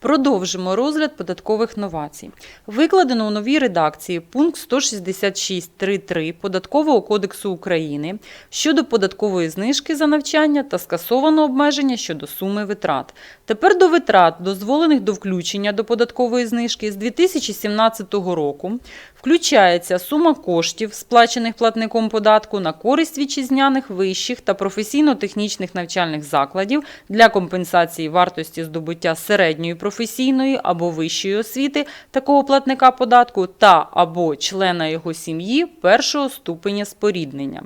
Продовжимо розгляд податкових новацій. Викладено у новій редакції пункт 166.3.3 Податкового кодексу України щодо податкової знижки за навчання та скасовано обмеження щодо суми витрат. Тепер до витрат, дозволених до включення до податкової знижки з 2017 року, включається сума коштів, сплачених платником податку на користь вітчизняних вищих та професійно-технічних навчальних закладів для компенсації вартості здобуття середньої професійної або вищої освіти такого платника податку та або члена його сім'ї першого ступеня споріднення.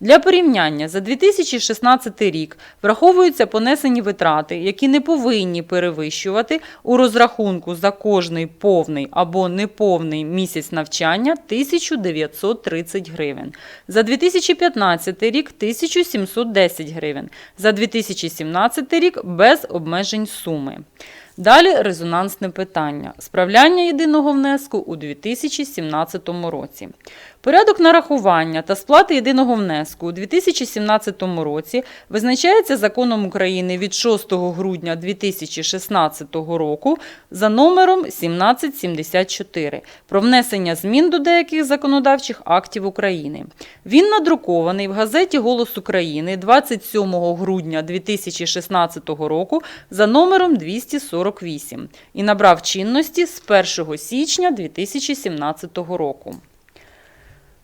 Для порівняння за 2016 рік враховуються понесені витрати, які не повинні перевищувати у розрахунку за кожний повний або неповний місяць навчання 1930 гривень. За 2015 рік 1710 гривень. За 2017 рік без обмежень суми. Далі резонансне питання. Справляння єдиного внеску у 2017 році. Порядок нарахування та сплати єдиного внеску у 2017 році визначається законом України від 6 грудня 2016 року за номером 1774 про внесення змін до деяких законодавчих актів України. Він надрукований в газеті Голос України 27 грудня 2016 року за номером 248 і набрав чинності з 1 січня 2017 року.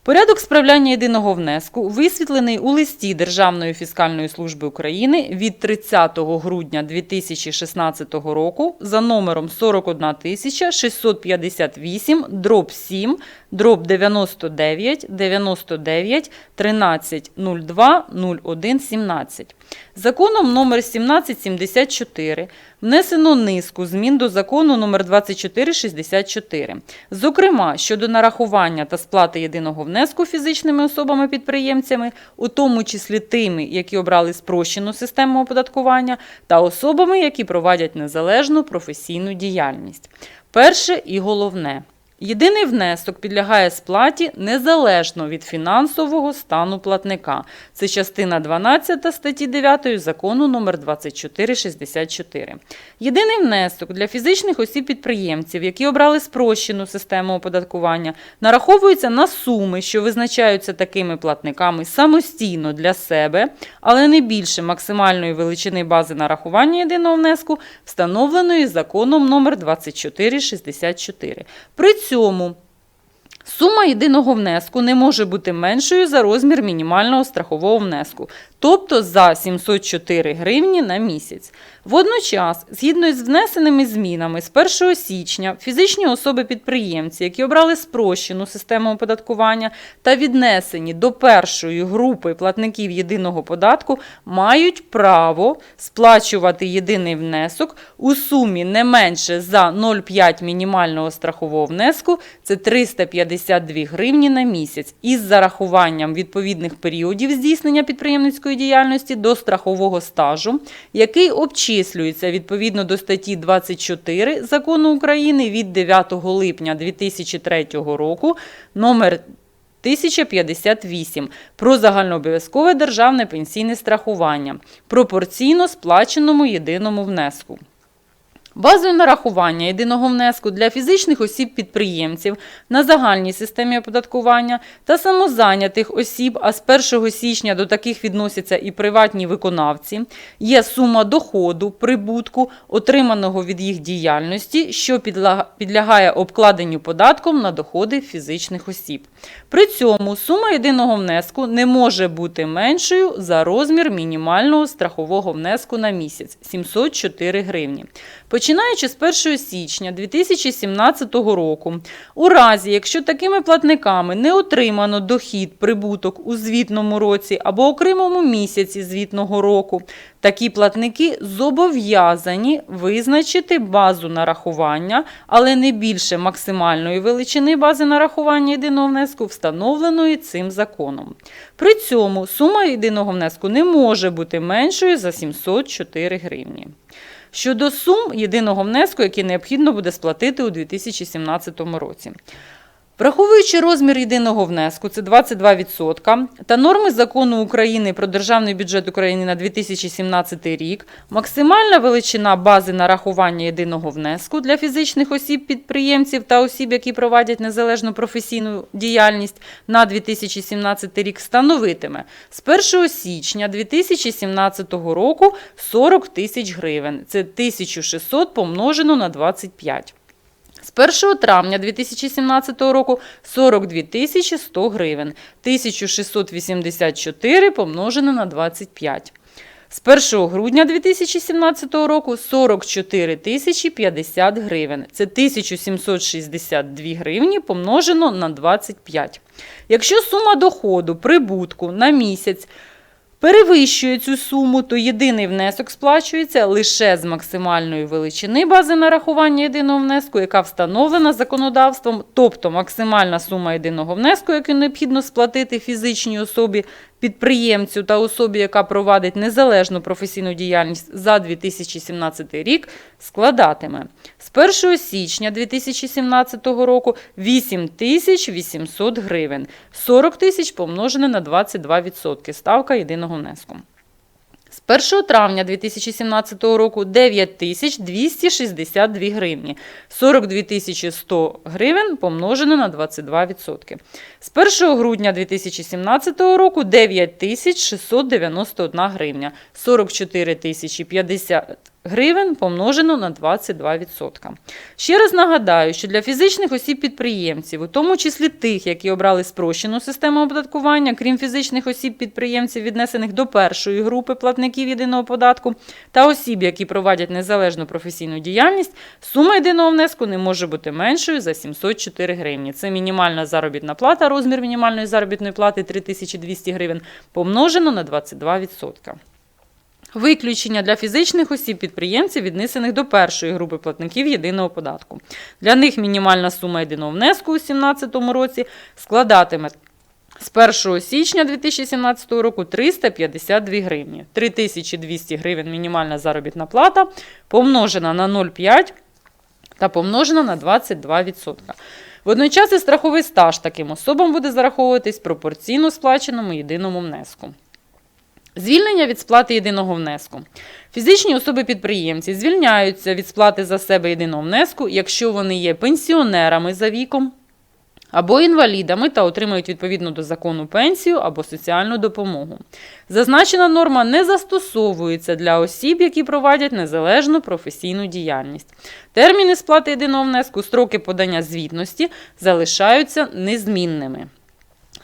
Порядок справляння єдиного внеску висвітлений у листі Державної фіскальної служби України від 30 грудня 2016 року за номером 41658 дроб 7 дроб 99 99 13 02 01 17. Законом номер 1774 внесено низку змін до закону номер 2464. Зокрема, щодо нарахування та сплати єдиного внеску фізичними особами-підприємцями, у тому числі тими, які обрали спрощену систему оподаткування, та особами, які провадять незалежну професійну діяльність. Перше і головне. Єдиний внесок підлягає сплаті незалежно від фінансового стану платника. Це частина 12 статті 9 закону номер 2464. Єдиний внесок для фізичних осіб-підприємців, які обрали спрощену систему оподаткування, нараховується на суми, що визначаються такими платниками самостійно для себе, але не більше максимальної величини бази нарахування єдиного внеску, встановленої законом номер 2464. При цьому сума єдиного внеску не може бути меншою за розмір мінімального страхового внеску, тобто за 704 гривні на місяць. Водночас, згідно з внесеними змінами з 1 січня, фізичні особи-підприємці, які обрали спрощену систему оподаткування та віднесені до першої групи платників єдиного податку, мають право сплачувати єдиний внесок у сумі не менше за 0,5 мінімального страхового внеску, це 352 гривні на місяць, із зарахуванням відповідних періодів здійснення підприємницької діяльності до страхового стажу, який обчислюється відповідно до статті 24 Закону України від 9 липня 2003 року номер 1058 про загальнообов'язкове державне пенсійне страхування пропорційно сплаченому єдиному внеску. Базою нарахування єдиного внеску для фізичних осіб-підприємців на загальній системі оподаткування та самозайнятих осіб, а з 1 січня до таких відносяться і приватні виконавці, є сума доходу, прибутку, отриманого від їх діяльності, що підлягає обкладенню податком на доходи фізичних осіб. При цьому сума єдиного внеску не може бути меншою за розмір мінімального страхового внеску на місяць 704 гривні. Починаючи з 1 січня 2017 року, у разі, якщо такими платниками не отримано дохід, прибуток у звітному році або окремому місяці звітного року, такі платники зобов'язані визначити базу нарахування, але не більше максимальної величини бази нарахування єдиного внеску, встановленої цим законом. При цьому сума єдиного внеску не може бути меншою за 704 гривні. Щодо сум єдиного внеску, які необхідно буде сплатити у 2017 році. Враховуючи розмір єдиного внеску, це 22%, та норми закону України про державний бюджет України на 2017 рік, максимальна величина бази нарахування єдиного внеску для фізичних осіб-підприємців та осіб, які провадять незалежну професійну діяльність на 2017 рік, становитиме з 1 січня 2017 року 40 тисяч гривень. Це 1600 помножено на 25. З 1 травня 2017 року 42 тисячі 100 гривень, 1684 помножено на 25. З 1 грудня 2017 року 44 тисячі 50 гривень. Це 1762 гривні помножено на 25. Якщо сума доходу прибутку на місяць перевищує цю суму, то єдиний внесок сплачується лише з максимальної величини бази нарахування єдиного внеску, яка встановлена законодавством, тобто максимальна сума єдиного внеску, яку необхідно сплатити фізичній особі, підприємцю та особі, яка провадить незалежну професійну діяльність за 2017 рік, складатиме з 1 січня 2017 року 8 тисяч 800 гривень, 40 тисяч помножене на 22% ставка єдиного внеску. З 1 травня 2017 року 9 тисяч 262 гривні, 42 тисячі 100 гривень помножено на 22%. З 1 грудня 2017 року 9 тисяч 691 гривня, 44 тисячі 50 гривень помножено на 22%. Ще раз нагадаю, що для фізичних осіб-підприємців, у тому числі тих, які обрали спрощену систему оподаткування, крім фізичних осіб-підприємців, віднесених до першої групи платників єдиного податку, та осіб, які провадять незалежну професійну діяльність, сума єдиного внеску не може бути меншою за 704 гривні. Це мінімальна заробітна плата, розмір мінімальної заробітної плати 3200 гривень, помножено на 22%. Виключення для фізичних осіб-підприємців, віднесених до першої групи платників єдиного податку. Для них мінімальна сума єдиного внеску у 2017 році складатиме з 1 січня 2017 року 352 гривні. 3200 гривень мінімальна заробітна плата помножена на 0,5 та помножена на 22%. Водночас і страховий стаж таким особам буде зараховуватись пропорційно сплаченому єдиному внеску. Звільнення від сплати єдиного внеску. Фізичні особи-підприємці звільняються від сплати за себе єдиного внеску, якщо вони є пенсіонерами за віком або інвалідами та отримують відповідно до закону пенсію або соціальну допомогу. Зазначена норма не застосовується для осіб, які провадять незалежну професійну діяльність. Терміни сплати єдиного внеску, строки подання звітності залишаються незмінними.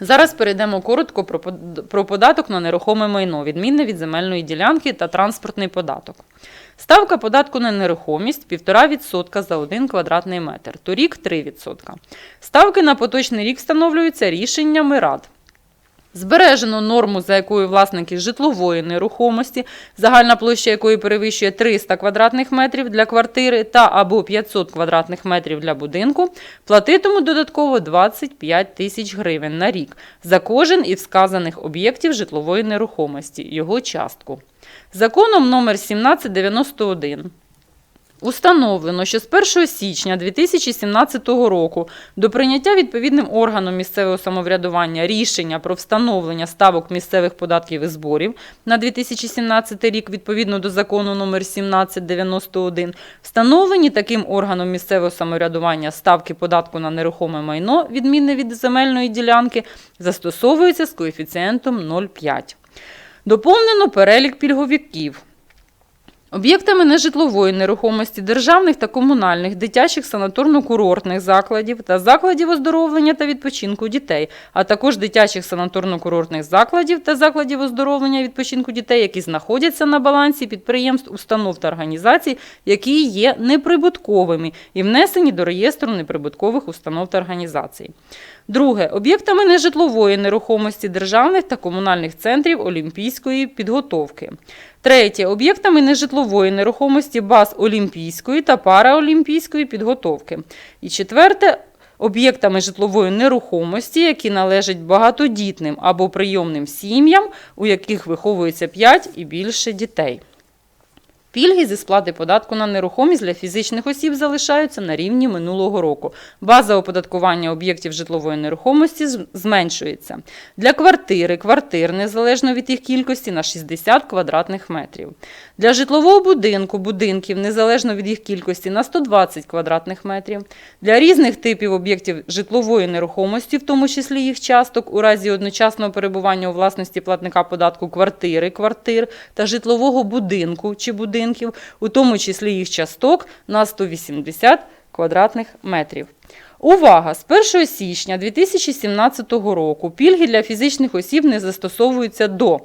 Зараз перейдемо коротко про податок на нерухоме майно, відмінне від земельної ділянки та транспортний податок. Ставка податку на нерухомість 1,5% за 1 квадратний метр, торік 3%. Ставки на поточний рік встановлюються рішеннями рад. Збережено норму, за якою власники житлової нерухомості, загальна площа якої перевищує 300 квадратних метрів для квартири та або 500 квадратних метрів для будинку, платитимуть додатково 25 тисяч гривень на рік за кожен із вказаних об'єктів житлової нерухомості, його частку. Законом номер 1791 Установлено, що з 1 січня 2017 року до прийняття відповідним органом місцевого самоврядування рішення про встановлення ставок місцевих податків і зборів на 2017 рік відповідно до закону номер 1791 встановлені таким органом місцевого самоврядування ставки податку на нерухоме майно, відмінне від земельної ділянки, застосовуються з коефіцієнтом 0,5. Доповнено перелік пільговиків. Об'єктами нежитлової нерухомості державних та комунальних дитячих санаторно-курортних закладів та закладів оздоровлення та відпочинку дітей, а також дитячих санаторно-курортних закладів та закладів оздоровлення відпочинку дітей, які знаходяться на балансі підприємств, установ та організацій, які є неприбутковими і внесені до реєстру неприбуткових установ та організацій. Друге, об'єктами нежитлової нерухомості державних та комунальних центрів олімпійської підготовки. Третє. Об'єктами нежитлової нерухомості баз олімпійської та параолімпійської підготовки. І четверте. Об'єктами житлової нерухомості, які належать багатодітним або прийомним сім'ям, у яких виховується 5 і більше дітей. Пільги зі сплати податку на нерухомість для фізичних осіб залишаються на рівні минулого року. База оподаткування об'єктів житлової нерухомості зменшується. Для квартири, квартир, незалежно від їх кількості, на 60 квадратних метрів. Для житлового будинку, будинків, незалежно від їх кількості, на 120 квадратних метрів. Для різних типів об'єктів житлової нерухомості, в тому числі їх часток, у разі одночасного перебування у власності платника податку квартири, квартир та житлового будинку чи будинків, у тому числі їх часток, на 180 квадратних метрів. Увага! З 1 січня 2017 року пільги для фізичних осіб не застосовуються до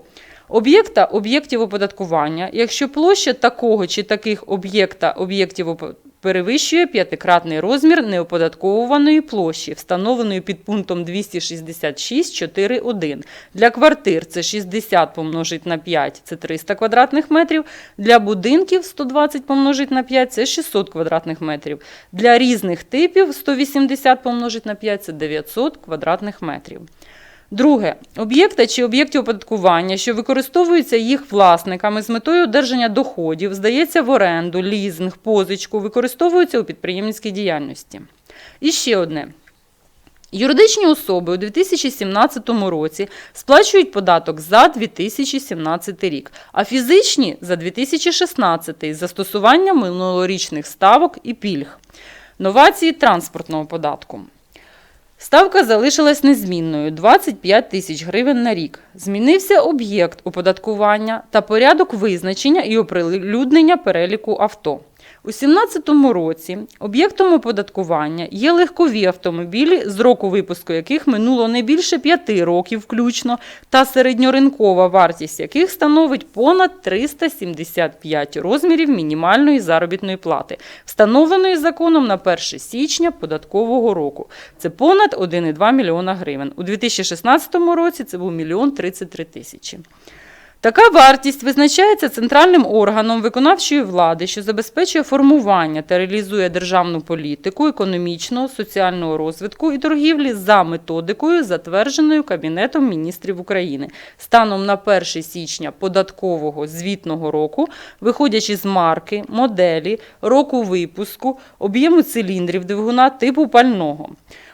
об'єкта об'єктів оподаткування, якщо площа такого чи таких об'єкта об'єктів опо- перевищує п'ятикратний розмір неоподатковуваної площі, встановленої під пунктом 266.4.1. Для квартир це 60 помножить на 5 – це 300 квадратних метрів, для будинків 120 помножить на 5 – це 600 квадратних метрів, для різних типів 180 помножить на 5 – це 900 квадратних метрів. Друге, об'єкта чи об'єктів оподаткування, що використовуються їх власниками з метою одержання доходів, здається в оренду, лізинг, позичку, використовуються у підприємницькій діяльності. І ще одне. Юридичні особи у 2017 році сплачують податок за 2017 рік, а фізичні за 2016 з застосуванням минулорічних ставок і пільг. Новації транспортного податку. Ставка залишилась незмінною 25 тисяч гривень на рік. Змінився об'єкт оподаткування та порядок визначення і оприлюднення переліку авто. У 2017 році об'єктом оподаткування є легкові автомобілі, з року випуску яких минуло не більше 5 років включно, та середньоринкова вартість яких становить понад 375 розмірів мінімальної заробітної плати, встановленої законом на 1 січня податкового року. Це понад 1,2 мільйона гривень. У 2016 році це був мільйон 33 тисячі. Така вартість визначається центральним органом виконавчої влади, що забезпечує формування та реалізує державну політику економічного, соціального розвитку і торгівлі за методикою, затвердженою Кабінетом міністрів України. Станом на 1 січня податкового звітного року, виходячи з марки, моделі, року випуску, об'єму циліндрів двигуна типу пального.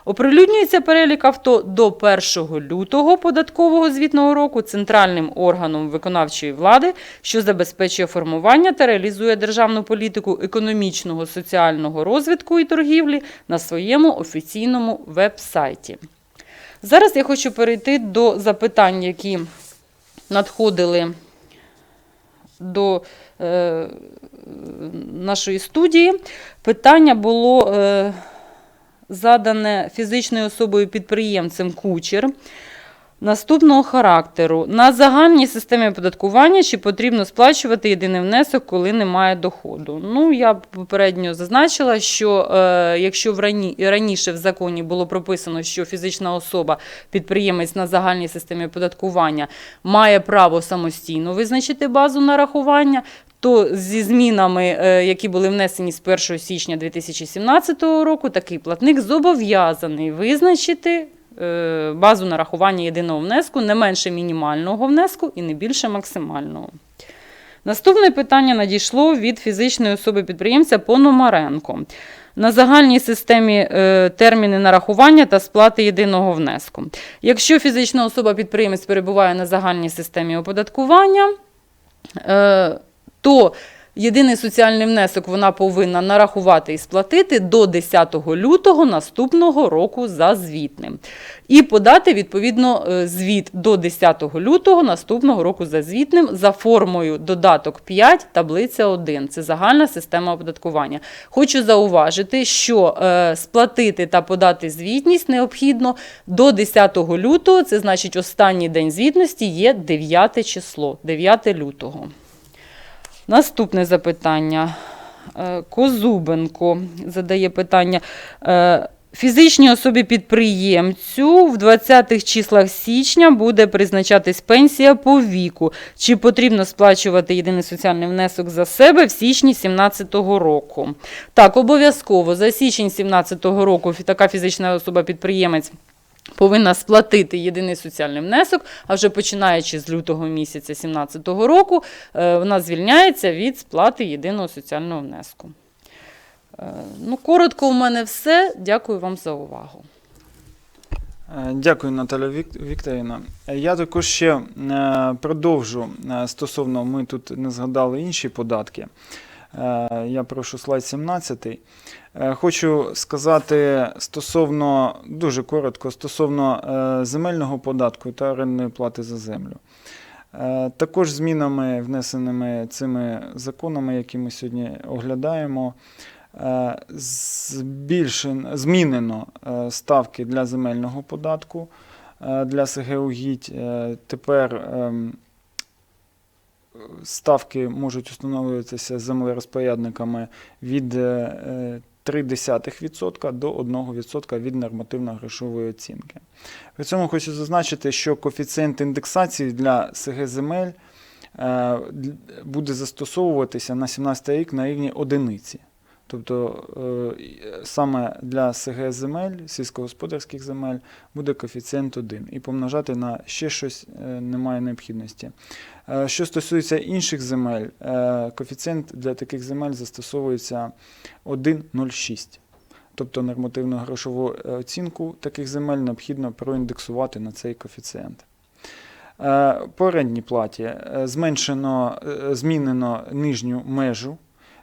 Оприлюднюється перелік авто до 1 лютого податкового звітного року центральним органом виконавчої влади, що забезпечує формування та реалізує державну політику економічного, соціального розвитку і торгівлі на своєму офіційному веб-сайті. Зараз я хочу перейти до запитань, які надходили до е, нашої студії. Питання було. Е, задане фізичною особою підприємцем кучер наступного характеру. На загальній системі оподаткування чи потрібно сплачувати єдиний внесок, коли немає доходу. Ну, я попередньо зазначила, що е, якщо в рані, раніше в законі було прописано, що фізична особа, підприємець на загальній системі оподаткування має право самостійно визначити базу нарахування, то зі змінами, е, які були внесені з 1 січня 2017 року, такий платник зобов'язаний визначити е, базу нарахування єдиного внеску не менше мінімального внеску і не більше максимального. Наступне питання надійшло від фізичної особи-підприємця Пономаренко. На загальній системі е, терміни нарахування та сплати єдиного внеску. Якщо фізична особа-підприємець перебуває на загальній системі оподаткування, то єдиний соціальний внесок вона повинна нарахувати і сплатити до 10 лютого наступного року за звітним. І подати, відповідно, е, звіт до 10 лютого наступного року за звітним за формою додаток 5, таблиця 1. Це загальна система оподаткування. Хочу зауважити, що е, сплатити та подати звітність необхідно до 10 лютого, це значить останній день звітності є 9 число, 9 лютого. Наступне запитання. Е, Козубенко задає питання. Е, Фізичній особі підприємцю в 20-х числах січня буде призначатись пенсія по віку. Чи потрібно сплачувати єдиний соціальний внесок за себе в січні 2017 року? Так, обов'язково за січень 2017 року така фізична особа підприємець повинна сплатити єдиний соціальний внесок, а вже починаючи з лютого місяця 2017 року, е, вона звільняється від сплати єдиного соціального внеску. Е, Ну, коротко у мене все. Дякую вам за увагу. Е, Дякую, Наталя Вік- Вікторівна. Я також ще продовжу стосовно, ми тут не згадали інші податки. Е, Я прошу слайд 17. Е, Хочу сказати стосовно, дуже коротко, стосовно е, земельного податку та орендної плати за землю. Також змінами, внесеними цими законами, які ми сьогодні оглядаємо, змінено ставки для земельного податку для СГ «Угідь». Е, Тепер ем, ставки можуть встановлюватися землерозпорядниками від е, е, 0,3% до 1% від нормативно-грошової оцінки. При цьому хочу зазначити, що коефіцієнт індексації для СГ земель е, буде застосовуватися на 17 рік на рівні одиниці. Тобто е, саме для СГ земель, сільськогосподарських земель, буде коефіцієнт 1. І помножати на ще щось е, немає необхідності. Е, Що стосується інших земель, коефіцієнт для таких земель застосовується 1,06. Тобто нормативну грошову оцінку таких земель необхідно проіндексувати на цей коефіцієнт. По орендній платі зменшено, змінено нижню межу.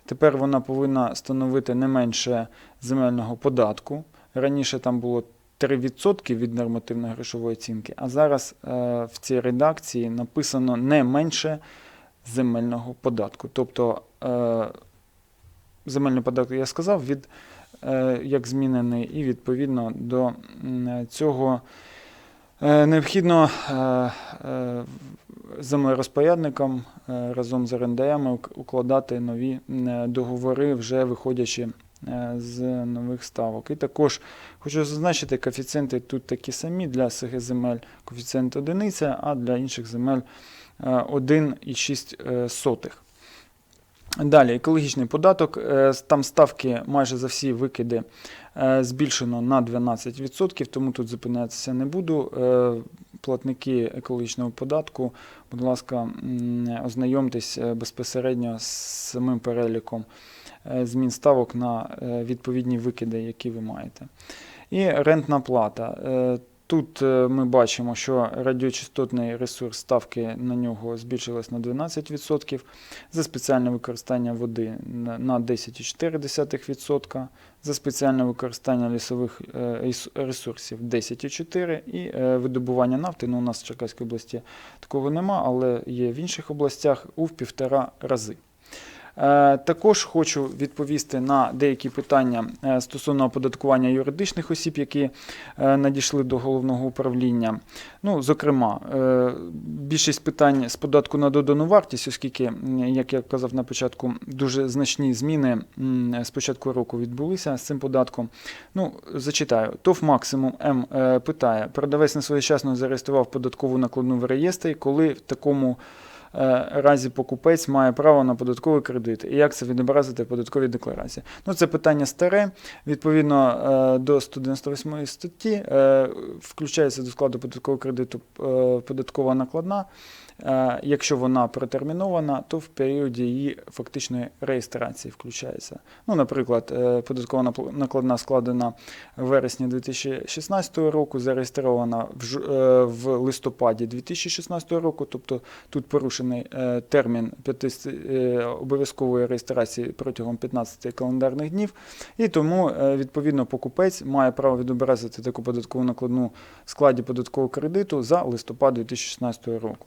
Тепер вона повинна становити не менше земельного податку. Раніше там було 3% від нормативної грошової оцінки, а зараз е, в цій редакції написано не менше земельного податку. Тобто е, земельний податок, я сказав, від, е, як змінений, і відповідно до цього необхідно е, е, землерозпорядникам е, разом з орендарями укладати нові договори, вже виходячи е, з нових ставок. І також хочу зазначити, коефіцієнти тут такі самі для СГ земель коефіцієнт одиниця, а для інших земель е, 1,6 е. Далі, екологічний податок. Е, Там ставки майже за всі викиди е, збільшено на 12%, тому тут зупинятися не буду. Е, Платники екологічного податку, будь ласка, ознайомтесь е, безпосередньо з самим переліком е, змін ставок на е, відповідні викиди, які ви маєте. І рентна плата. Тут е, ми бачимо, що радіочастотний ресурс ставки на нього збільшилась на 12%, за спеціальне використання води на на 10,4%, за спеціальне використання лісових е, ресурсів 10,4% і е, видобування нафти, ну у нас в Черкаській області такого нема, але є в інших областях у в півтора рази. Е, Також хочу відповісти на деякі питання е, стосовно оподаткування юридичних осіб, які е, надійшли до головного управління. Ну, зокрема, більшість питань з податку на додану вартість, оскільки, як я казав на початку, дуже значні зміни з початку року відбулися з цим податком. Ну, зачитаю. ТОВ Максимум М питає: продавець несвоєчасно зареєстрував податкову накладну в реєстрі, коли в такому разі покупець має право на податковий кредит. І як це відобразити в податковій декларації? Ну, це питання старе. Відповідно е, до 198 статті е, включається до складу податкового кредиту е, податкова накладна. Е, Якщо вона протермінована, то в періоді її фактичної реєстрації включається. Ну, наприклад, е, податкова накладна складена в вересні 2016 року, зареєстрована в, е, в листопаді 2016 року, тобто тут порушений термін обов'язкової реєстрації протягом 15 календарних днів, і тому відповідно покупець має право відобразити таку податкову накладну складі податкового кредиту за листопад 2016 року.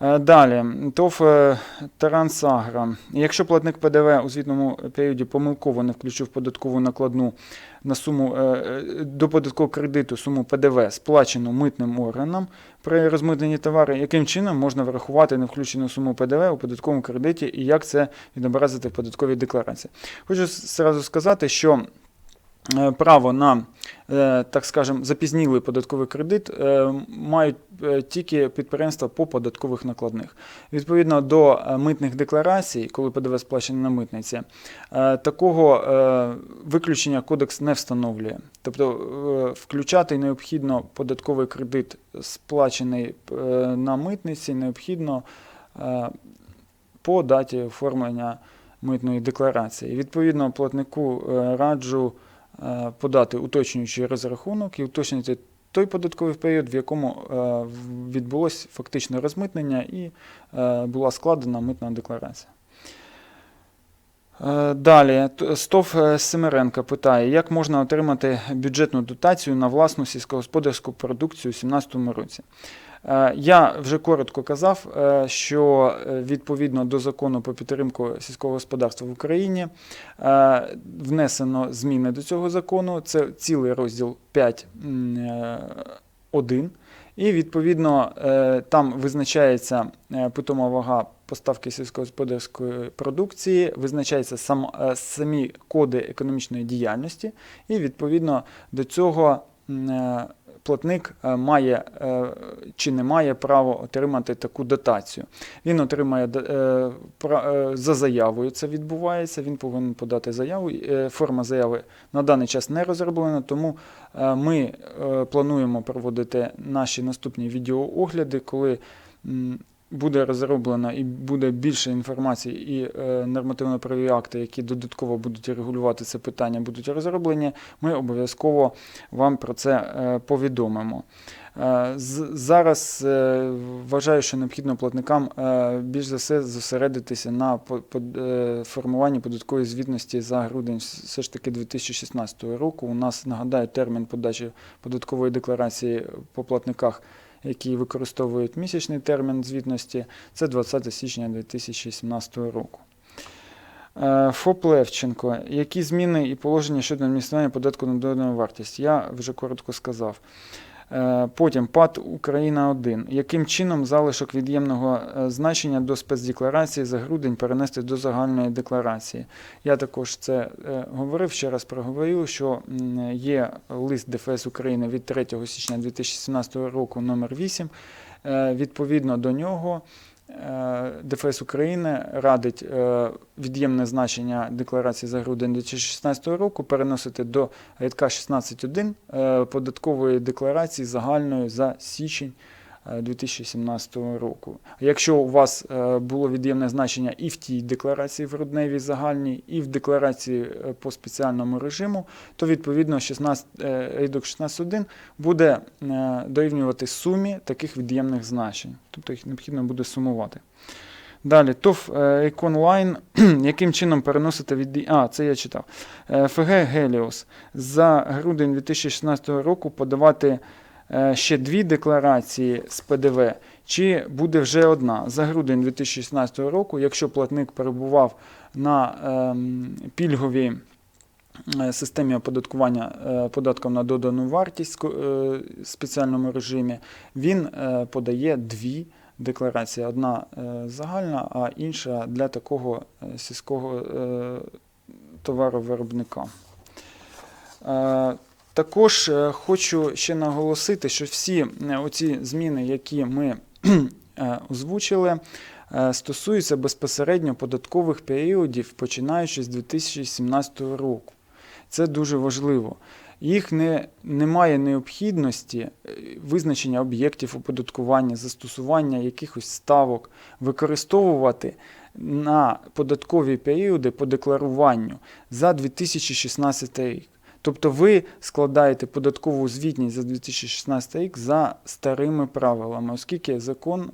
Е, Далі, ТОВ е, Трансагра. Якщо платник ПДВ у звітному періоді помилково не включив податкову накладну на суму е, до податкового кредиту суму ПДВ, сплачену митним органам при розмитненні товару, яким чином можна врахувати невключену суму ПДВ у податковому кредиті і як це відобразити в податковій декларації? Хочу зразу сказати, що право на, е, так скажемо, запізнілий податковий кредит е, мають е, тільки підприємства по податкових накладних. Відповідно до е, митних декларацій, коли ПДВ сплачений на митниці, е, такого е, виключення кодекс не встановлює. Тобто е, включати необхідно податковий кредит, сплачений е, на митниці, необхідно е, по даті оформлення митної декларації. Відповідно, платнику е, раджу е, подати уточнюючий розрахунок і уточнити той податковий період, в якому е, відбулось фактично розмитнення і е, була складена митна декларація. Е, Далі, е, Семеренко питає, як можна отримати бюджетну дотацію на власну сільськогосподарську продукцію у 2017 році. Е, Я вже коротко казав, е, що е, відповідно до закону про підтримку сільського господарства в Україні внесено зміни до цього закону. Це цілий розділ 5.1. І відповідно там визначається питома вага поставки сільськогосподарської продукції, визначаються сам, самі коди економічної діяльності, і відповідно до цього платник е, має е, чи не має право отримати таку дотацію. Він отримає е, за заявою. Це відбувається. Він повинен подати заяву. Форма заяви на даний час не розроблена, тому ми плануємо проводити наші наступні відеоогляди, коли буде розроблено і буде більше інформації і е, нормативно-правові акти, які додатково будуть регулювати це питання, будуть розроблені. Ми обов'язково вам про це е, повідомимо. Е, Зараз вважаю, що необхідно платникам більш за все зосередитися на по- формуванні податкової звітності за грудень все ж таки 2016 року. У нас нагадаю термін подачі податкової декларації по платниках, які використовують місячний термін звітності, це 20 січня 2017 року. Е, ФОП Левченко. Які зміни і положення щодо адміністрування податку на додану вартість? Я вже коротко сказав. Е, Потім ПАД Україна 1. Яким чином залишок від'ємного е, значення до спецдекларації за грудень перенести до загальної декларації? Я також це е, говорив, ще раз проговорю, що є лист ДФС України від 3 січня 2017 року номер 8. Е, Відповідно до нього ДФС України радить е, від'ємне значення декларації за грудень 2016 року переносити до рядка 16.1 е, податкової декларації загальної за січень е, 2017 року. Якщо у вас е, було від'ємне значення і в тій декларації в грудневій загальній, і в декларації е, по спеціальному режиму, то відповідно 16, е, рядок 16.1 буде е, дорівнювати сумі таких від'ємних значень. Тобто їх необхідно буде сумувати. Далі, ТОВ е, Econ яким чином переносити від... А, це я читав. Е, ФГ Геліос. За грудень 2016 року подавати е, ще дві декларації з ПДВ, чи буде вже одна. За грудень 2016 року, якщо платник перебував на ем, пільговій е, системі оподаткування е, податком на додану вартість е, спеціальному режимі, він е, подає дві декларації. Одна е, загальна, а інша для такого е, сільського е, товаровиробника. Також е, хочу ще наголосити, що всі е, оці зміни, які ми е, озвучили, стосуються безпосередньо податкових періодів, починаючи з 2017 року. Це дуже важливо. Їх не, немає необхідності визначення об'єктів оподаткування, застосування якихось ставок, використовувати на податкові періоди по декларуванню за 2016 рік. Тобто ви складаєте податкову звітність за 2016 рік за старими правилами, оскільки закон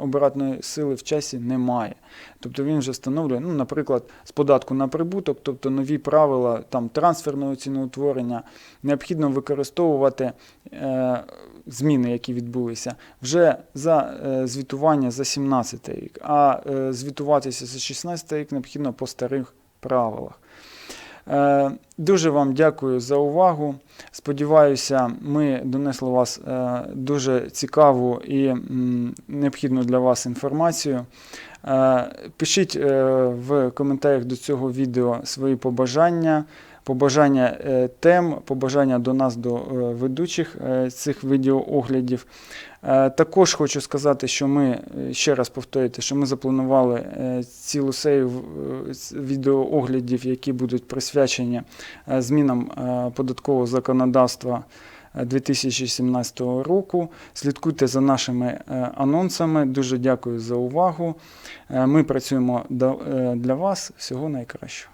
обратної сили в часі немає. Тобто він вже встановлює, ну, наприклад, з податку на прибуток, тобто нові правила там, трансферного ціноутворення, необхідно використовувати е, зміни, які відбулися, вже за е, звітування за 17 рік, а е, звітуватися за 16 рік необхідно по старих правилах. Е, Дуже вам дякую за увагу. Сподіваюся, ми донесли вас е, дуже цікаву і необхідну для вас інформацію. Е, Пишіть в коментарях до цього відео свої побажання, побажання е, тем, побажання до нас, до е, ведучих е, цих відеооглядів. Також хочу сказати, що ми ще раз повторюйте, що ми запланували цілу серію відеооглядів, які будуть присвячені змінам податкового законодавства е, 2017 року. Слідкуйте за нашими анонсами. Дуже дякую за увагу. Ми працюємо для вас. Всього найкращого.